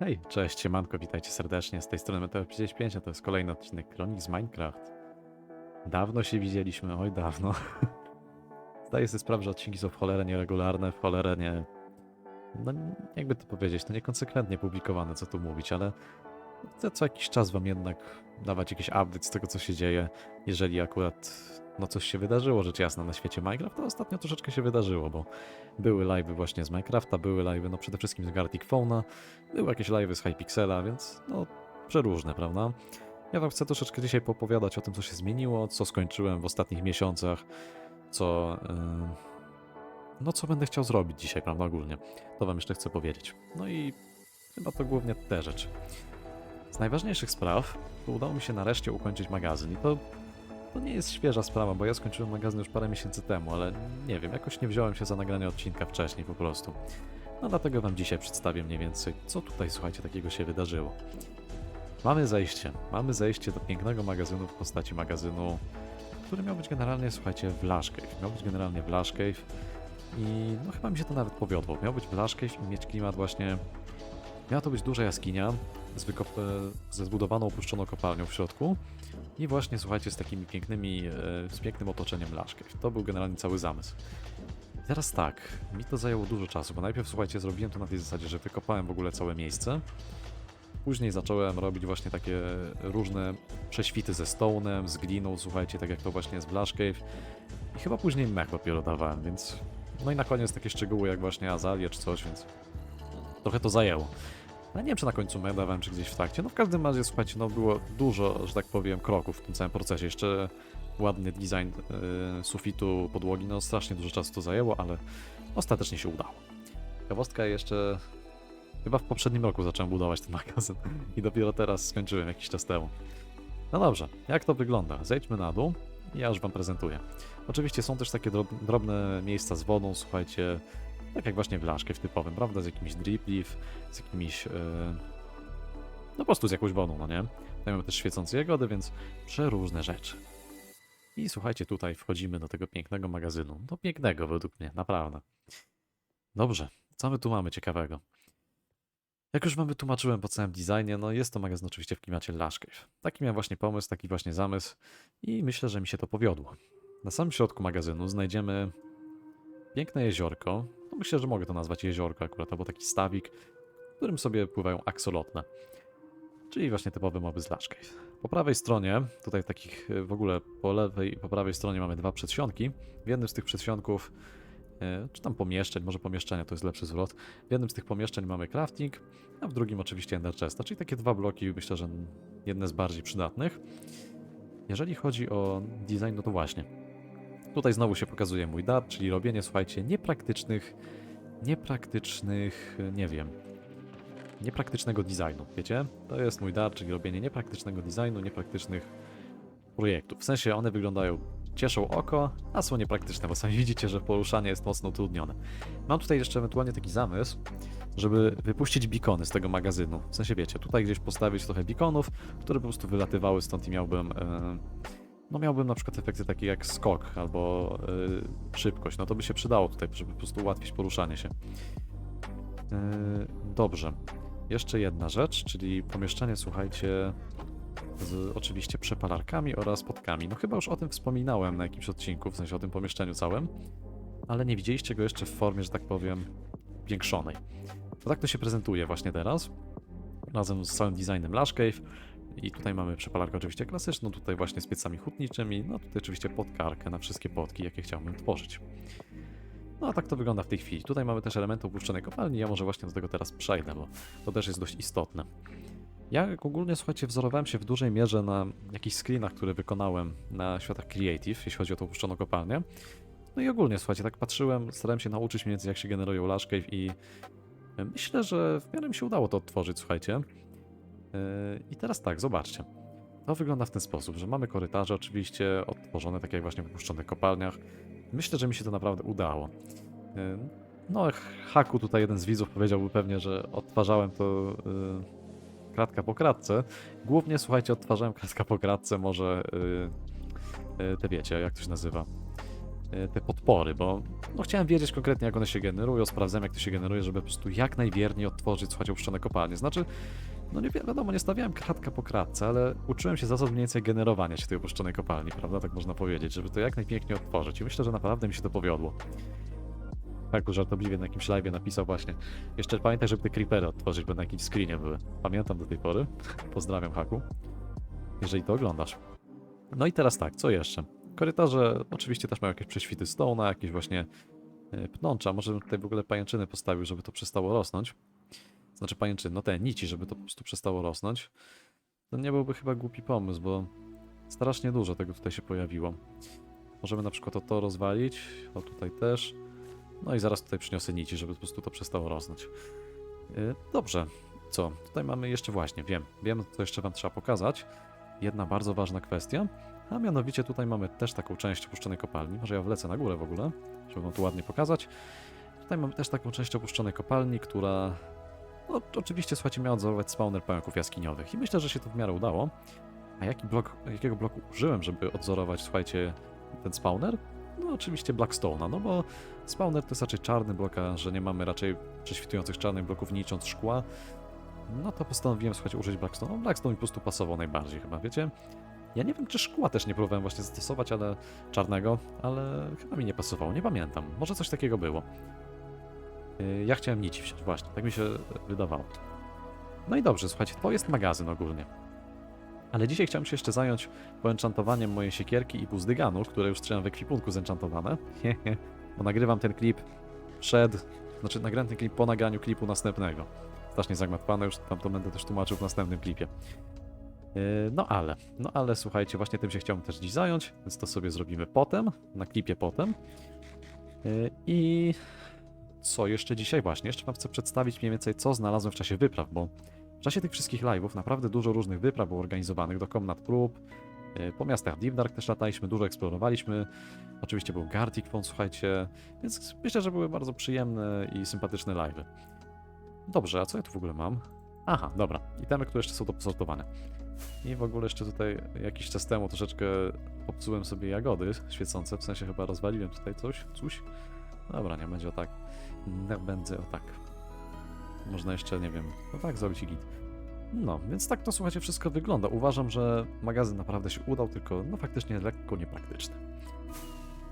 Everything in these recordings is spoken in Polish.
Hej, cześć, siemanko, witajcie serdecznie. Z tej strony Meteo55, a to jest kolejny odcinek Kronik z Minecraft. Dawno się widzieliśmy, oj dawno. Zdaję sobie sprawę, że odcinki są w cholerę nieregularne, w cholerę nie... No, jakby to powiedzieć, to niekonsekwentnie publikowane, co tu mówić, ale chcę co jakiś czas wam jednak dawać jakiś update z tego, co się dzieje, jeżeli akurat no coś się wydarzyło, rzecz jasna, na świecie Minecraft, to ostatnio troszeczkę się wydarzyło, bo były live'y właśnie z Minecrafta, były live'y, no przede wszystkim z Gartic Fauna, były jakieś live'y z Hypixela, więc no przeróżne, prawda? Ja wam chcę troszeczkę dzisiaj popowiadać o tym, co się zmieniło, co skończyłem w ostatnich miesiącach, co... Yy, no co będę chciał zrobić dzisiaj, prawda, ogólnie. To wam jeszcze chcę powiedzieć. No i chyba to głównie te rzeczy. Najważniejszych spraw to udało mi się nareszcie ukończyć magazyn i to to nie jest świeża sprawa, bo ja skończyłem magazyn już parę miesięcy temu, ale nie wiem, jakoś nie wziąłem się za nagranie odcinka wcześniej po prostu. No dlatego wam dzisiaj przedstawię mniej więcej, co tutaj, słuchajcie, takiego się wydarzyło. Mamy zejście. Mamy zejście do pięknego magazynu w postaci magazynu, który miał być generalnie, słuchajcie, w Lash Cave. Miał być generalnie w Lash Cave i no chyba mi się to nawet powiodło. Miał być w Lash Cave i mieć klimat właśnie... Miała to być duża jaskinia z, ze zbudowaną opuszczoną kopalnią w środku i właśnie, słuchajcie, z takimi pięknymi, e, z pięknym otoczeniem Cave. To był generalnie cały zamysł. Teraz tak, mi to zajęło dużo czasu, bo najpierw, słuchajcie, zrobiłem to na tej zasadzie, że wykopałem w ogóle całe miejsce. Później zacząłem robić właśnie takie różne prześwity ze stone'em, z gliną, słuchajcie, tak jak to właśnie jest w Cave. I chyba później mech dopiero dawałem, więc... No i na koniec takie szczegóły jak właśnie azalie czy coś, więc... Trochę to zajęło. Ale nie wiem, czy na końcu mech dawałem, czy gdzieś w trakcie. No w każdym razie, słuchajcie, no było dużo, że tak powiem, kroków w tym całym procesie. Jeszcze ładny design yy, sufitu, podłogi, no strasznie dużo czasu to zajęło, ale ostatecznie się udało. Ciekawostka jeszcze... Chyba w poprzednim roku zacząłem budować ten magazyn i dopiero teraz skończyłem jakiś czas temu. No dobrze, jak to wygląda? Zejdźmy na dół i ja już wam prezentuję. Oczywiście są też takie drob- drobne miejsca z wodą, słuchajcie, tak jak właśnie w laszkę w typowym, prawda? Z jakimś drip leaf, z jakimiś... Yy... No po prostu z jakąś wodą, no nie? Tutaj mamy też świecące jagody, więc przeróżne rzeczy. I słuchajcie, tutaj wchodzimy do tego pięknego magazynu. No pięknego według mnie, naprawdę. Dobrze, co my tu mamy ciekawego? Jak już wam wytłumaczyłem po całym designie, no jest to magazyn oczywiście w klimacie Lush Cave. Taki miałem właśnie pomysł, taki właśnie zamysł i myślę, że mi się to powiodło. Na samym środku magazynu znajdziemy piękne jeziorko. Myślę, że mogę to nazwać jeziorko akurat, albo taki stawik, w którym sobie pływają aksolotne. Czyli właśnie typowy moby z Cave. Po prawej stronie, tutaj takich e, w ogóle po lewej i po prawej stronie mamy dwa przedsionki. W jednym z tych przedsionków, e, czy tam pomieszczeń, może pomieszczenia to jest lepszy zwrot. W jednym z tych pomieszczeń mamy crafting, a w drugim oczywiście Ender Chesta, czyli takie dwa bloki, myślę, że jedne z bardziej przydatnych. Jeżeli chodzi o design, no to właśnie. Tutaj znowu się pokazuje mój dar, czyli robienie, słuchajcie, niepraktycznych, niepraktycznych, nie wiem, niepraktycznego designu, wiecie? To jest mój dar, czyli robienie niepraktycznego designu, niepraktycznych projektów. W sensie one wyglądają, cieszą oko, a są niepraktyczne, bo sami widzicie, że poruszanie jest mocno utrudnione. Mam tutaj jeszcze ewentualnie taki zamysł, żeby wypuścić bikony z tego magazynu. W sensie wiecie, tutaj gdzieś postawić trochę bikonów, które po prostu wylatywały stąd i miałbym... E, no miałbym na przykład efekty takie jak skok albo e, szybkość. No to by się przydało tutaj, żeby po prostu ułatwić poruszanie się. E, dobrze. Jeszcze jedna rzecz, czyli pomieszczenie, słuchajcie, z oczywiście przepalarkami oraz podkami. No chyba już o tym wspominałem na jakimś odcinku, w sensie o tym pomieszczeniu całym, ale nie widzieliście go jeszcze w formie, że tak powiem, większonej. To tak to się prezentuje właśnie teraz, razem z całym designem Lash Cave. I tutaj mamy przepalarkę oczywiście klasyczną, tutaj właśnie z piecami hutniczymi, no tutaj oczywiście podkarkę na wszystkie podki, jakie chciałbym tworzyć. No a tak to wygląda w tej chwili. Tutaj mamy też elementy opuszczonej kopalni, ja może właśnie do tego teraz przejdę, bo to też jest dość istotne. Ja ogólnie, słuchajcie, wzorowałem się w dużej mierze na jakichś screenach, które wykonałem na światach Creative, jeśli chodzi o tą opuszczoną kopalnię. No i ogólnie, słuchajcie, tak patrzyłem, starałem się nauczyć mniej więcej jak się generują Lash Cave i myślę, że w miarę mi się udało to odtworzyć, słuchajcie. I teraz tak, zobaczcie. To wygląda w ten sposób, że mamy korytarze oczywiście odtworzone, tak jak właśnie w opuszczonych kopalniach. Myślę, że mi się to naprawdę udało. Yy, No, Haku tutaj jeden z widzów powiedziałby pewnie, że odtwarzałem to yy, kratka po kratce. Głównie, słuchajcie, odtwarzałem kratka po kratce, może yy, te wiecie, jak to się nazywa. te podpory, bo no, chciałem wiedzieć konkretnie, jak one się generują, sprawdzałem, jak to się generuje, żeby po prostu jak najwierniej odtworzyć, słuchajcie, opuszczone kopalnie. Znaczy, no nie wi- wiadomo, nie stawiałem kratka po kratce, ale uczyłem się zasad mniej więcej generowania się tej opuszczonej kopalni, prawda? Tak można powiedzieć, żeby to jak najpiękniej odtworzyć. I myślę, że naprawdę mi się to powiodło. Tak, żartobliwie na jakimś live napisał właśnie. Jeszcze pamiętaj, żeby te creepery odtworzyć, bo na jakimś screenie były. Pamiętam do tej pory. Pozdrawiam, Haku. Jeżeli to oglądasz. No i teraz tak, co jeszcze? Korytarze oczywiście też mają jakieś prześwity stone'a, jakieś właśnie e, pnącza. Może bym tutaj w ogóle pajęczyny postawił, żeby to przestało rosnąć. Znaczy pajęczyny, no te nici, żeby to po prostu przestało rosnąć. To nie byłby chyba głupi pomysł, bo strasznie dużo tego tutaj się pojawiło. Możemy na przykład o to rozwalić, o tutaj też. No i zaraz tutaj przyniosę nici, żeby po prostu to przestało rosnąć. Yy, Dobrze, co? Tutaj mamy jeszcze właśnie, wiem, wiem, co jeszcze wam trzeba pokazać. Jedna bardzo ważna kwestia, a mianowicie tutaj mamy też taką część opuszczonej kopalni. Może ja wlecę na górę w ogóle, żeby wam tu ładnie pokazać. Tutaj mamy też taką część opuszczonej kopalni, która no, oczywiście, słuchajcie, miała odzorować spawner pająków jaskiniowych i myślę, że się to w miarę udało. A jaki blok, jakiego bloku użyłem, żeby odzorować, słuchajcie, ten spawner? No oczywiście Blackstone'a, no bo spawner to jest raczej czarny blok, a że nie mamy raczej prześwitujących czarnych bloków nicząc szkła, no to postanowiłem, słuchajcie, użyć Blackstone'a. No, Blackstone mi po prostu pasował najbardziej chyba, wiecie? Ja nie wiem, czy szkła też nie próbowałem właśnie zastosować, ale czarnego, ale chyba mi nie pasowało, nie pamiętam. Może coś takiego było. Yy, Ja chciałem nici wsiąść, właśnie, tak mi się wydawało. No i dobrze, słuchajcie, to jest magazyn ogólnie. Ale dzisiaj chciałem się jeszcze zająć poenchantowaniem mojej siekierki i buzdyganu, które już trzymam w ekwipunku zenchantowane. Bo nagrywam ten klip przed, znaczy nagrałem ten klip po nagraniu klipu następnego. Strasznie zagmatwane, już tam to będę też tłumaczył w następnym klipie. Yy, No ale, no ale słuchajcie, właśnie tym się chciałbym też dziś zająć, więc to sobie zrobimy potem, na klipie potem. Yy, I co jeszcze dzisiaj właśnie? Jeszcze wam chcę przedstawić mniej więcej, co znalazłem w czasie wypraw, bo w czasie tych wszystkich live'ów naprawdę dużo różnych wypraw było organizowanych do komnat prób. yy, Po miastach Deep Dark też lataliśmy, dużo eksplorowaliśmy. Oczywiście był Gartic Phone, słuchajcie, więc myślę, że były bardzo przyjemne i sympatyczne live'y. Dobrze, a co ja tu w ogóle mam? Aha, dobra, itemy, które jeszcze są do posortowania. I w ogóle jeszcze tutaj jakiś czas temu troszeczkę popsułem sobie jagody świecące, w sensie chyba rozwaliłem tutaj coś, coś. Dobra, nie będzie o tak. Nie będzie o tak. Można jeszcze, nie wiem, no tak zrobić i git. No, więc tak to słuchajcie, wszystko wygląda. Uważam, że magazyn naprawdę się udał, tylko no faktycznie lekko niepraktyczny.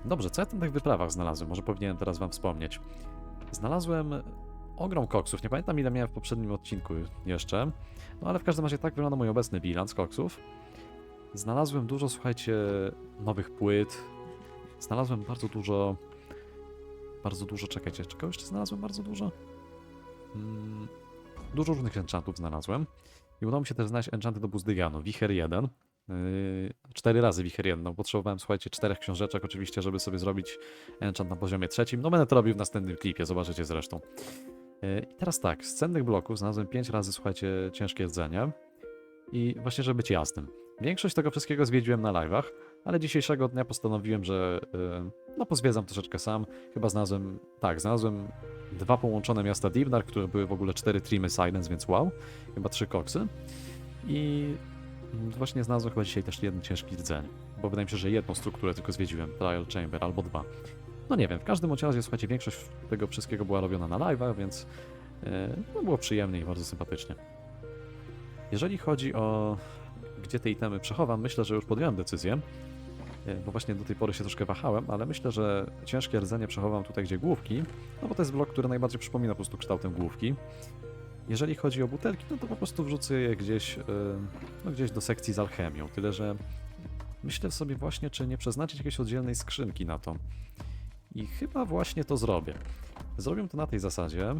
Dobrze, co ja na tych wyprawach znalazłem? Może powinienem teraz wam wspomnieć. Znalazłem ogrom koksów, nie pamiętam ile miałem w poprzednim odcinku jeszcze, no ale w każdym razie tak wygląda mój obecny bilans koksów. Znalazłem dużo, słuchajcie, nowych płyt. Znalazłem bardzo dużo. Bardzo dużo, czekajcie, czego jeszcze znalazłem bardzo dużo? Mm, dużo różnych enchantów znalazłem. I udało mi się też znaleźć enchanty do Buzdyganu. Wicher 1. Yy, cztery razy Wicher 1. No, potrzebowałem, słuchajcie, czterech książeczek oczywiście, żeby sobie zrobić enchant na poziomie trzecim. No będę to robił w następnym klipie, zobaczycie zresztą. Yy, I teraz tak, z cennych bloków znalazłem 5 razy, słuchajcie, ciężkie jedzenie. I właśnie, żeby być jasnym. Większość tego wszystkiego zwiedziłem na live'ach, ale dzisiejszego dnia postanowiłem, że yy, no pozwiedzam troszeczkę sam. Chyba znalazłem, tak, znalazłem dwa połączone miasta Dark, które były w ogóle cztery trimy Silence, więc wow. Chyba trzy koksy. I właśnie znalazłem chyba dzisiaj też jeden ciężki rdzeń, bo wydaje mi się, że jedną strukturę tylko zwiedziłem, Trial Chamber, albo dwa. No nie wiem, w każdym razie, słuchajcie, większość tego wszystkiego była robiona na live'ach, więc yy, no, było przyjemnie i bardzo sympatycznie. Jeżeli chodzi o gdzie te itemy przechowam, myślę, że już podjąłem decyzję, yy, bo właśnie do tej pory się troszkę wahałem, ale myślę, że ciężkie rdzenie przechowam tutaj, gdzie główki, no bo to jest blok, który najbardziej przypomina po prostu kształtem główki. Jeżeli chodzi o butelki, no to po prostu wrzucę je gdzieś, yy, no gdzieś do sekcji z alchemią, tyle że myślę sobie właśnie, czy nie przeznaczyć jakiejś oddzielnej skrzynki na to. I chyba właśnie to zrobię. Zrobię to na tej zasadzie.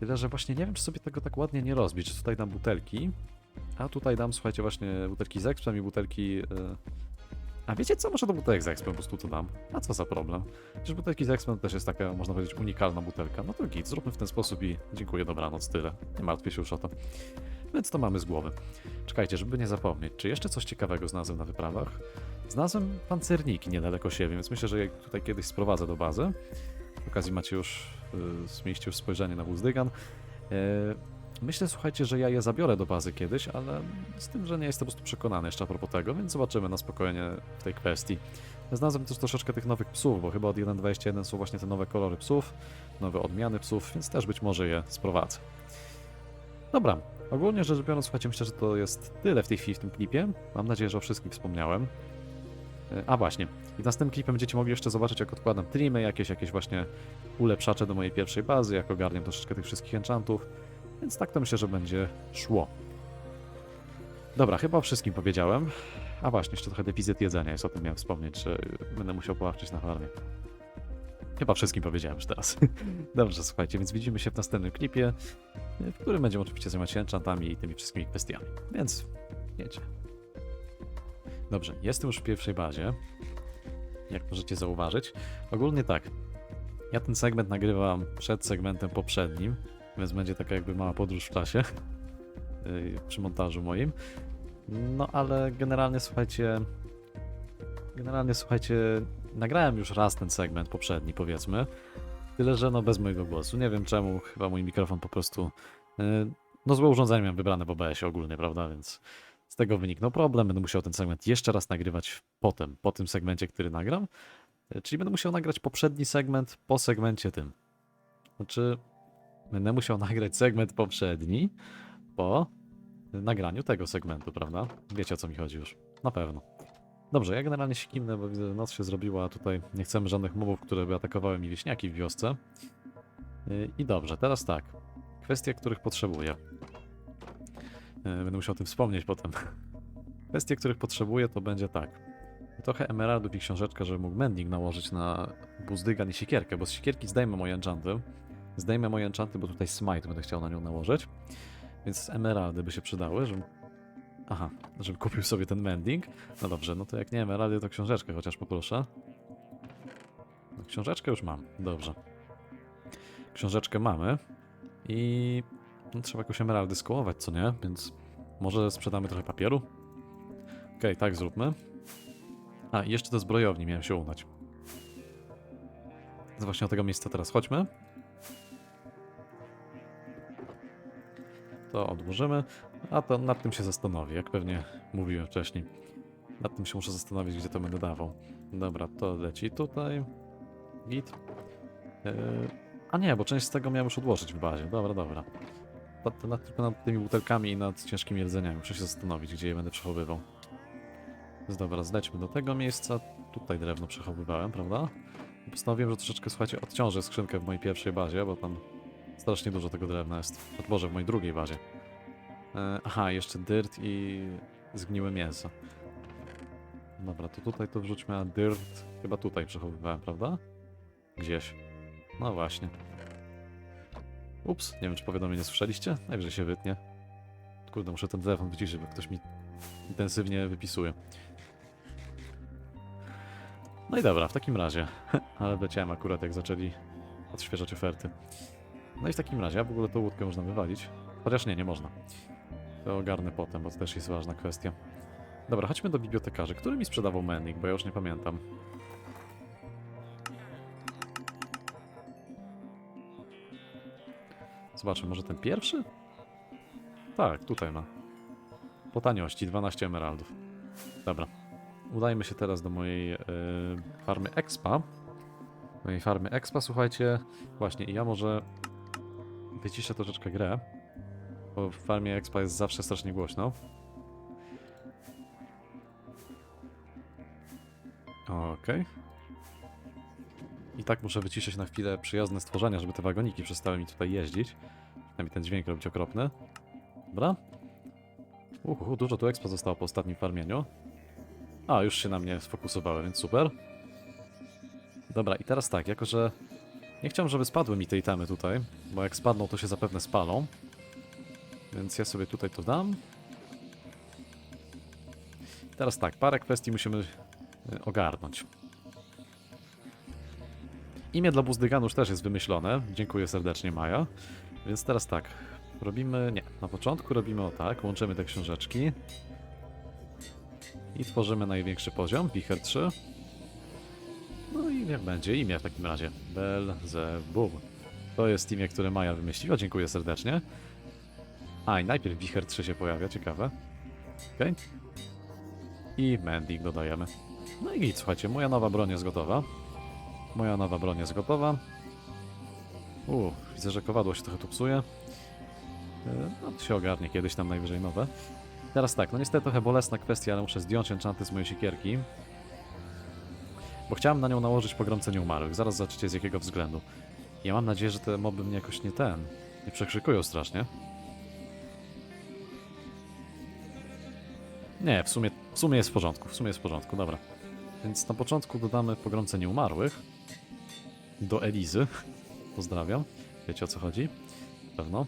Tyle, że właśnie nie wiem, czy sobie tego tak ładnie nie rozbić. Czy tutaj dam butelki, a tutaj dam, słuchajcie, właśnie butelki z expem i butelki... Yy... A wiecie co? Może do butelek z expem po prostu to dam. A co za problem? Przecież butelki z expem też jest taka, można powiedzieć, unikalna butelka. No to git, zróbmy w ten sposób i dziękuję, dobranoc, tyle. Nie martwię się już o to. Więc to mamy z głowy. Czekajcie, żeby nie zapomnieć, czy jeszcze coś ciekawego znalazłem na wyprawach? Znalazłem pancerniki niedaleko siebie, więc myślę, że je tutaj kiedyś sprowadzę do bazy. W okazji macie już, zmieścić już spojrzenie na Wuzdygan. Yy, Myślę, słuchajcie, że ja je zabiorę do bazy kiedyś, ale z tym, że nie jestem po prostu przekonany jeszcze a propos tego, więc zobaczymy na spokojnie w tej kwestii. Znalazłem też troszeczkę tych nowych psów, bo chyba od 1.21 są właśnie te nowe kolory psów, nowe odmiany psów, więc też być może je sprowadzę. Dobra, ogólnie rzecz biorąc, słuchajcie, myślę, że to jest tyle w tej chwili w tym klipie. Mam nadzieję, że o wszystkim wspomniałem. E, A właśnie, i w następnym klipie będziecie mogli jeszcze zobaczyć, jak odkładam trimy, jakieś, jakieś właśnie ulepszacze do mojej pierwszej bazy, jak ogarniam troszeczkę tych wszystkich enchantów, więc tak to myślę, że będzie szło. Dobra, chyba o wszystkim powiedziałem. A właśnie, jeszcze trochę deficyt jedzenia jest, o tym miałem wspomnieć, że będę musiał poławczyć na farmie. Chyba wszystkim powiedziałem już teraz. Dobrze, słuchajcie, więc widzimy się w następnym klipie, w którym będziemy oczywiście zajmować się enchantami i tymi wszystkimi kwestiami. Więc, wiecie. Dobrze, jestem już w pierwszej bazie. Jak możecie zauważyć. Ogólnie tak. Ja ten segment nagrywam przed segmentem poprzednim, więc będzie taka jakby mała podróż w czasie yy, przy montażu moim. No ale generalnie słuchajcie. Generalnie słuchajcie, nagrałem już raz ten segment poprzedni, powiedzmy. Tyle, że no bez mojego głosu. Nie wiem czemu, chyba mój mikrofon po prostu. Yy, no złe urządzenie miałem wybrane w OBS-ie ogólnie, prawda? Więc z tego wyniknął problem. Będę musiał ten segment jeszcze raz nagrywać potem, po tym segmencie, który nagram. Yy, Czyli będę musiał nagrać poprzedni segment po segmencie tym. Znaczy, będę musiał nagrać segment poprzedni po nagraniu tego segmentu, prawda? Wiecie o co mi chodzi już. Na pewno. Dobrze, ja generalnie się kimnę, bo widzę, że noc się zrobiła, a tutaj nie chcemy żadnych mobów, które by atakowały mi wieśniaki w wiosce. Yy, I dobrze, teraz tak. Kwestie, których potrzebuję. Yy, Będę musiał o tym wspomnieć potem. Kwestie, których potrzebuję, to będzie tak. Trochę emeraldów i książeczka, żeby mógł mending nałożyć na buzdygan i siekierkę, bo z siekierki zdejmę moje enchanty. Zdejmę moje enchanty, bo tutaj smite będę chciał na nią nałożyć. Więc emeraldy by się przydały, żebym... Aha, żebym kupił sobie ten mending. No dobrze, no to jak nie emeraldy, to książeczkę chociaż poproszę. No, książeczkę już mam, dobrze. Książeczkę mamy i no, trzeba jakoś emeraldy skołować, co nie? Więc może sprzedamy trochę papieru? Okej, tak zróbmy. A, i jeszcze do zbrojowni miałem się udać. Więc właśnie do tego miejsca teraz chodźmy. To odłożymy, a to nad tym się zastanowię, jak pewnie mówiłem wcześniej. Nad tym się muszę zastanowić, gdzie to będę dawał. Dobra, to leci tutaj. Git. Yy, a nie, bo część z tego miałem już odłożyć w bazie. Dobra, dobra. Nad, tylko nad tymi butelkami i nad ciężkimi rdzeniami. Muszę się zastanowić, gdzie je będę przechowywał. Więc dobra, zlećmy do tego miejsca. Tutaj drewno przechowywałem, prawda? I Postanowiłem, że troszeczkę, słuchajcie, odciążę skrzynkę w mojej pierwszej bazie, bo tam strasznie dużo tego drewna jest. Boże, w mojej drugiej bazie. E, aha, jeszcze dirt i zgniłe mięso. Dobra, to tutaj to wrzućmy, a dirt chyba tutaj przechowywałem, prawda? Gdzieś. No właśnie. Ups, nie wiem czy powiadomienie słyszeliście? Najwyżej się wytnie. Kurde, muszę ten telefon wyciszyć, bo ktoś mi intensywnie wypisuje. No i dobra, w takim razie. Ale leciałem akurat jak zaczęli odświeżać oferty. No i w takim razie, a w ogóle tą łódkę można wywalić. Chociaż nie, nie można. To ogarnę potem, bo to też jest ważna kwestia. Dobra, chodźmy do bibliotekarzy. Który mi sprzedawał mending, bo ja już nie pamiętam. Zobaczmy, może ten pierwszy? Tak, tutaj ma. Po taniości, 12 emeraldów. Dobra. Udajmy się teraz do mojej yy, farmy Expa. Mojej farmy Expa, słuchajcie. Właśnie, i ja może wyciszę troszeczkę grę. Bo w farmie Expa jest zawsze strasznie głośno. Okej. I tak muszę wyciszyć na chwilę przyjazne stworzenia, żeby te wagoniki przestały mi tutaj jeździć. Przynajmniej ten dźwięk robić okropny. Dobra. Uhu, dużo tu expa zostało po ostatnim farmieniu. A, już się na mnie sfokusowały, więc super. Dobra, i teraz tak, jako że nie chciałem, żeby spadły mi te itemy tutaj, bo jak spadną, to się zapewne spalą. Więc ja sobie tutaj to dam. Teraz tak, parę kwestii musimy y, ogarnąć. Imię dla Buzdyganu już też jest wymyślone. Dziękuję serdecznie, Maja. Więc teraz tak, robimy... Nie, na początku robimy o tak, łączymy te książeczki. I tworzymy największy poziom, Wicher 3. No i niech będzie imię w takim razie. Belzebub. To jest imię, które Maja wymyśliła, dziękuję serdecznie. A, i najpierw Wicher 3 się pojawia, ciekawe. Okej. I Mending dodajemy. No i git, słuchajcie, moja nowa broń jest gotowa. Moja nowa broń jest gotowa. Uuu, widzę, że kowadło się trochę tu psuje. E, No, to się ogarnie kiedyś tam najwyżej nowe. Teraz tak, no niestety trochę bolesna kwestia, ale muszę zdjąć enchanty z mojej siekierki. Bo chciałem na nią nałożyć pogromcę nieumarłych. Zaraz zobaczycie z jakiego względu. Ja mam nadzieję, że te moby mnie jakoś nie ten... nie przekrzykują strasznie. Nie, w sumie, w sumie jest w porządku, w sumie jest w porządku, dobra. Więc na początku dodamy pogromcę nieumarłych. Do Elizy. Pozdrawiam. Wiecie o co chodzi? Pewno.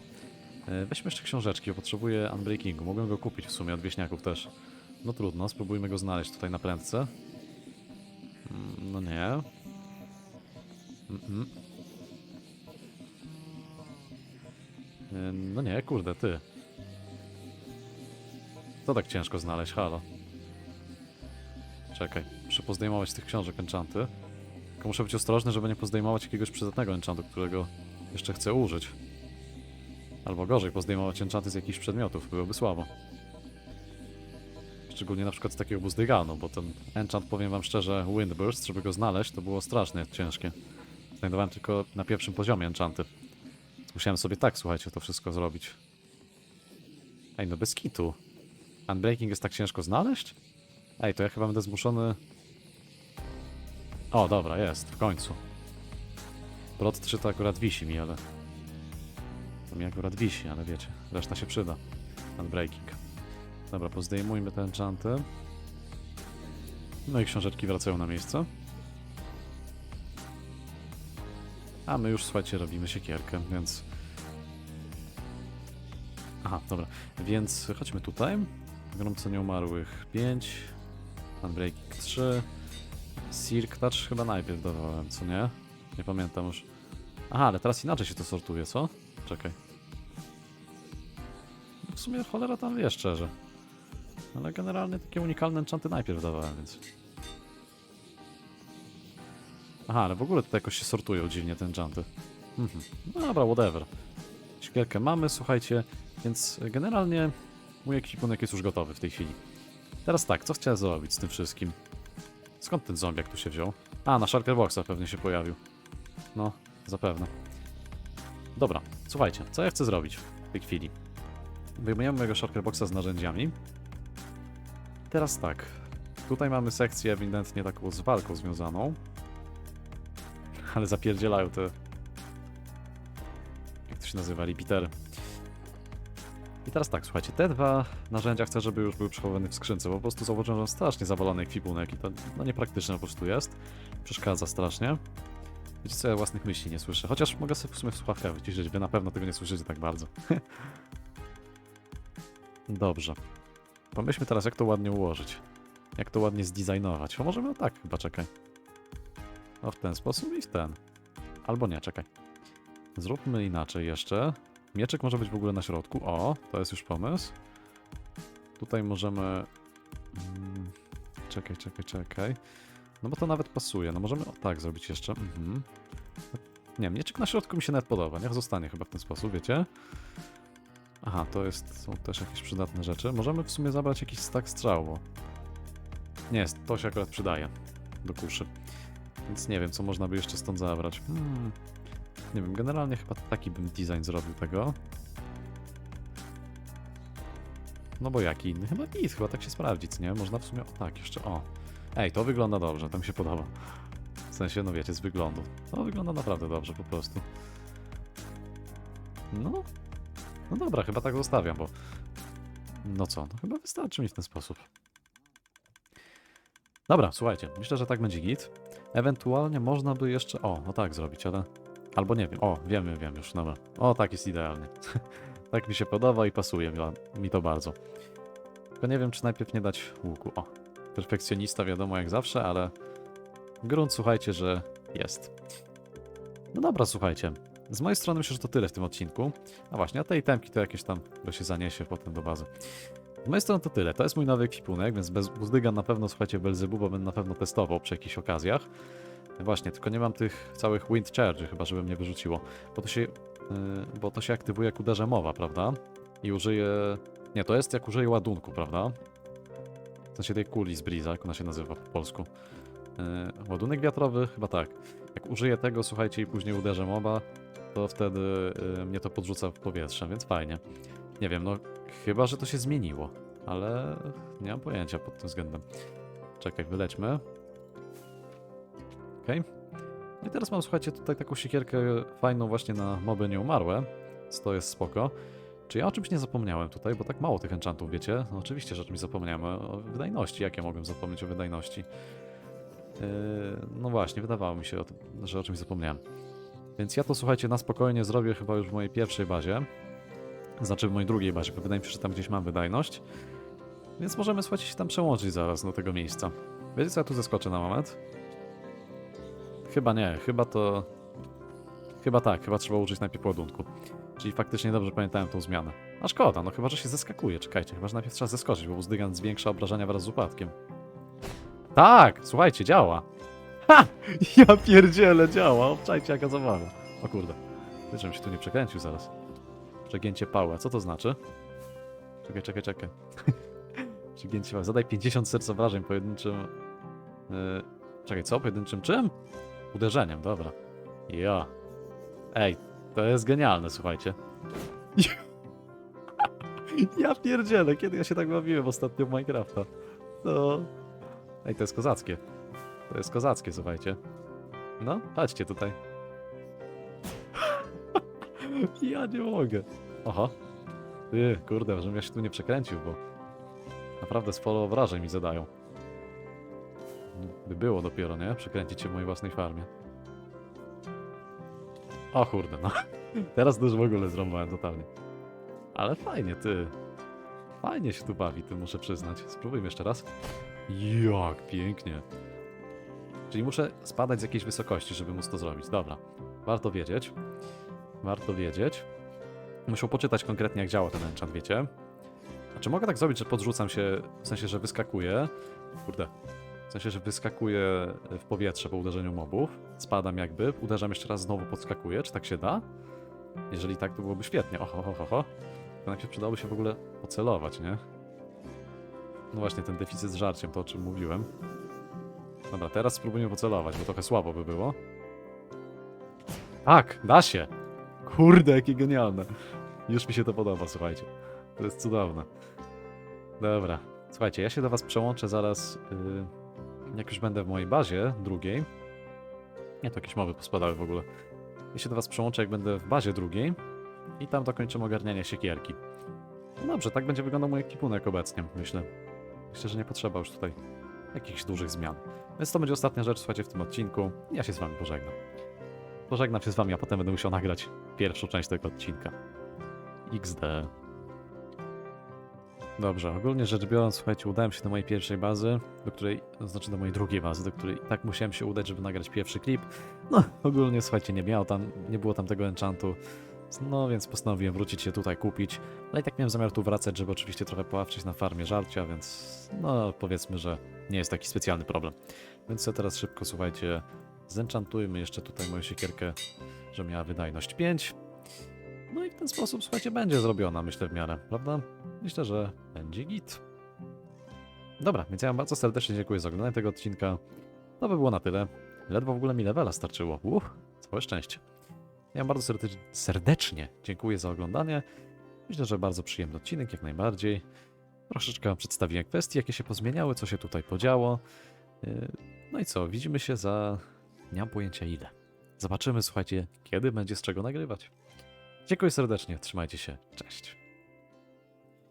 E, Weźmy jeszcze książeczki, bo potrzebuję Unbreakingu. Mogłem go kupić w sumie od wieśniaków też. No trudno, spróbujmy go znaleźć tutaj na prędce. Mm, No nie. Mm-mm. E, No nie, kurde, ty. To tak ciężko znaleźć, halo. Czekaj, muszę pozdejmować tych książek enchanty. Tylko muszę być ostrożny, żeby nie pozdejmować jakiegoś przydatnego enchantu, którego jeszcze chcę użyć. Albo gorzej, pozdejmować enchanty z jakichś przedmiotów, byłoby słabo. Szczególnie na przykład z takiego buzdyganu, bo ten enchant, powiem wam szczerze, Windburst, żeby go znaleźć, to było strasznie ciężkie. Znajdowałem tylko na pierwszym poziomie enchanty. Musiałem sobie tak, słuchajcie, to wszystko zrobić. Ej, no bez kitu. Unbreaking jest tak ciężko znaleźć? Ej, to ja chyba będę zmuszony... O, dobra, jest, w końcu. Prot 3 to akurat wisi mi, ale... To mi akurat wisi, ale wiecie, reszta się przyda. Unbreaking. Dobra, pozdejmujmy te enchanty. No i książeczki wracają na miejsce. A my już, słuchajcie, robimy siekierkę, więc... Aha, dobra. Więc chodźmy tutaj. Gromco Nieumarłych 5. Unbreaking 3. Silk Touch chyba najpierw dawałem, co nie? Nie pamiętam już. Aha, ale teraz inaczej się to sortuje, co? Czekaj. W sumie cholera tam wie szczerze. Ale generalnie takie unikalne enchanty najpierw dawałem, więc... Aha, ale w ogóle tutaj jakoś się sortują dziwnie te enchanty. Mhm. No dobra, whatever. Szkierkę mamy, słuchajcie, więc generalnie mój ekwipunek jest już gotowy w tej chwili. Teraz tak, co chciałem zrobić z tym wszystkim? Skąd ten zombiak tu się wziął? A, na Shulker Boxa pewnie się pojawił. No, zapewne. Dobra, słuchajcie, co ja chcę zrobić w tej chwili? Wyjmujemy mojego Shulker Boxa z narzędziami. Teraz tak, tutaj mamy sekcję ewidentnie taką z walką związaną. Ale zapierdzielają te... Jak to się nazywa? Repeatery. I teraz tak, słuchajcie, te dwa narzędzia chcę, żeby już były przechowane w skrzynce, bo po prostu zauważyłem, że strasznie zawalony ekwipunek i to no, niepraktyczne po prostu jest. Przeszkadza strasznie. Wiecie co, ja własnych myśli nie słyszę. Chociaż mogę sobie w sumie w słuchawkach wyciszyć, wy na pewno tego nie słyszycie tak bardzo. Dobrze. Pomyślmy teraz, jak to ładnie ułożyć. Jak to ładnie zdesignować. O, możemy o tak chyba, czekaj. O, w ten sposób i w ten. Albo nie, czekaj. Zróbmy inaczej jeszcze. Mieczek może być w ogóle na środku. O, to jest już pomysł. Tutaj możemy... Mm, czekaj, czekaj, czekaj. No bo to nawet pasuje. No możemy o tak zrobić jeszcze. Mhm. Nie, mieczek na środku mi się nawet podoba. Niech zostanie chyba w ten sposób, wiecie? Aha, to jest, są też jakieś przydatne rzeczy. Możemy w sumie zabrać jakiś stack strzał, bo... Nie, to się akurat przydaje do kuszy. Więc nie wiem, co można by jeszcze stąd zabrać. Hmm. Nie wiem, generalnie chyba taki bym design zrobił tego. No bo jaki inny? Chyba nic, chyba tak się sprawdzi, co nie? Można w sumie, o tak, jeszcze, o. Ej, to wygląda dobrze, to mi się podoba. W sensie, no wiecie, z wyglądu. To wygląda naprawdę dobrze, po prostu. No. No dobra, chyba tak zostawiam, bo... No co, no chyba wystarczy mi w ten sposób. Dobra, słuchajcie, myślę, że tak będzie git. Ewentualnie można by jeszcze... O, no tak zrobić, ale... Albo nie wiem. O, wiemy, wiem już, dobra. O, tak jest idealnie. tak mi się podoba i pasuje mi, to bardzo. Tylko nie wiem, czy najpierw nie dać łuku. O, perfekcjonista wiadomo jak zawsze, ale grunt słuchajcie, że jest. No dobra, słuchajcie. Z mojej strony myślę, że to tyle w tym odcinku. A właśnie, a tej temki to jakieś tam, to się zaniesie potem do bazy. Z mojej strony to tyle. To jest mój nowy ekwipunek, więc bez buzdyga na pewno, słuchajcie, Belzebuba będę na pewno testował przy jakichś okazjach. Właśnie, tylko nie mam tych całych wind charge, chyba żeby mnie wyrzuciło. Bo to się, yy, bo to się aktywuje jak uderza mowa, prawda? i użyję... Nie, to jest jak użyję ładunku, prawda? W sensie tej kuli z jak ona się nazywa po polsku. Yy, ładunek wiatrowy? Chyba tak. Jak użyję tego, słuchajcie, i później uderzę moba, to wtedy yy, mnie to podrzuca w powietrze, więc fajnie. Nie wiem, no chyba, że to się zmieniło, ale nie mam pojęcia pod tym względem. Czekaj, wylećmy. Okej. I teraz mam, słuchajcie, tutaj taką siekierkę fajną właśnie na moby nieumarłe, więc to jest spoko. Czy ja o czymś nie zapomniałem tutaj, bo tak mało tych enchantów, wiecie? No oczywiście, że o czymś zapomniałem, o wydajności. Jak ja mogłem zapomnieć o wydajności? Yy, no właśnie, wydawało mi się, że o czymś zapomniałem. Więc ja to, słuchajcie, na spokojnie zrobię chyba już w mojej pierwszej bazie. Znaczy w mojej drugiej bazie, bo wydaje mi się, że tam gdzieś mam wydajność. Więc możemy, słuchajcie, się tam przełączyć zaraz do tego miejsca. Wiecie co, ja tu zeskoczę na moment? Chyba nie, chyba to... Chyba tak, chyba trzeba użyć najpierw ładunku. Czyli faktycznie dobrze pamiętałem tą zmianę. A szkoda, no chyba, że się zeskakuje, czekajcie, chyba, że najpierw trzeba zeskoczyć, bo uzdygant zwiększa obrażenia wraz z upadkiem. Tak, słuchajcie, działa. Ha! Ja pierdzielę, działa, obczajcie jaka zabawa. O kurde, żebym się tu nie przekręcił zaraz. Przegięcie pały, a co to znaczy? Czekaj, czekaj, czekaj. Przegięcie pały, zadaj 50 serc obrażeń pojedynczym... Yy, czekaj, co? Pojedynczym czym? Uderzeniem, dobra. Ja. Ej, to jest genialne, słuchajcie. Ja pierdzielę, kiedy ja się tak bawiłem ostatnio w Minecrafta. To... Ej, to jest kozackie. To jest kozackie, słuchajcie. No, chodźcie tutaj. Ja nie mogę. Oho. Ty, kurde, żebym ja się tu nie przekręcił, bo naprawdę sporo obrażeń mi zadają. By było dopiero, nie? Przekręcić się w mojej własnej farmie. O kurde, no. Teraz już w ogóle zrąbałem totalnie. Ale fajnie, ty. Fajnie się tu bawi, ty muszę przyznać. Spróbujmy jeszcze raz. Jak pięknie. Czyli muszę spadać z jakiejś wysokości, żeby móc to zrobić. Dobra. Warto wiedzieć. Warto wiedzieć. Muszę poczytać konkretnie, jak działa ten enchant, wiecie? A czy mogę tak zrobić, że podrzucam się, w sensie, że wyskakuję? Kurde. W sensie, że wyskakuję w powietrze po uderzeniu mobów, spadam jakby, uderzam jeszcze raz, znowu podskakuję. Czy tak się da? Jeżeli tak, to byłoby świetnie. Oho, ho, ho, ho. To najpierw przydałoby się w ogóle pocelować, nie? No właśnie, ten deficyt z żarciem, to o czym mówiłem. Dobra, teraz spróbujmy pocelować, bo trochę słabo by było. Tak, da się! Kurde, jakie genialne. Już mi się to podoba, słuchajcie. To jest cudowne. Dobra. Słuchajcie, ja się do was przełączę zaraz, yy, jak już będę w mojej bazie drugiej. Nie, to jakieś mowy pospadały w ogóle. Ja się do was przełączę, jak będę w bazie drugiej i tam dokończymy ogarnianie siekierki. No dobrze, tak będzie wyglądał mój ekwipunek obecnie, myślę. Myślę, że nie potrzeba już tutaj jakichś dużych zmian. Więc to będzie ostatnia rzecz, słuchajcie, w tym odcinku. Ja się z wami pożegnam. Pożegnam się z wami, a potem będę musiał nagrać pierwszą część tego odcinka. XD. Dobrze, ogólnie rzecz biorąc, słuchajcie, udałem się do mojej pierwszej bazy, do której, to znaczy do mojej drugiej bazy, do której tak musiałem się udać, żeby nagrać pierwszy klip. No, ogólnie, słuchajcie, nie miało tam, nie było tam tego enchantu, no więc postanowiłem wrócić się tutaj kupić, ale i tak miałem zamiar tu wracać, żeby oczywiście trochę poławczyć na farmie żarcia, więc no powiedzmy, że nie jest taki specjalny problem. Więc co teraz szybko, słuchajcie, zenchantujmy jeszcze tutaj moją siekierkę, że miała wydajność 5. No i w ten sposób, słuchajcie, będzie zrobiona, myślę, w miarę, prawda? Myślę, że będzie git. Dobra, więc ja wam bardzo serdecznie dziękuję za oglądanie tego odcinka. To by było na tyle. Ledwo w ogóle mi levela starczyło. Uff, całe szczęście. Ja bardzo serdecz- serdecznie dziękuję za oglądanie. Myślę, że bardzo przyjemny odcinek, jak najbardziej. Troszeczkę przedstawiłem kwestie, jakie się pozmieniały, co się tutaj podziało. Yy, No i co, widzimy się za... nie mam pojęcia ile. Zobaczymy, słuchajcie, kiedy będzie z czego nagrywać. Dziękuję serdecznie, trzymajcie się, cześć.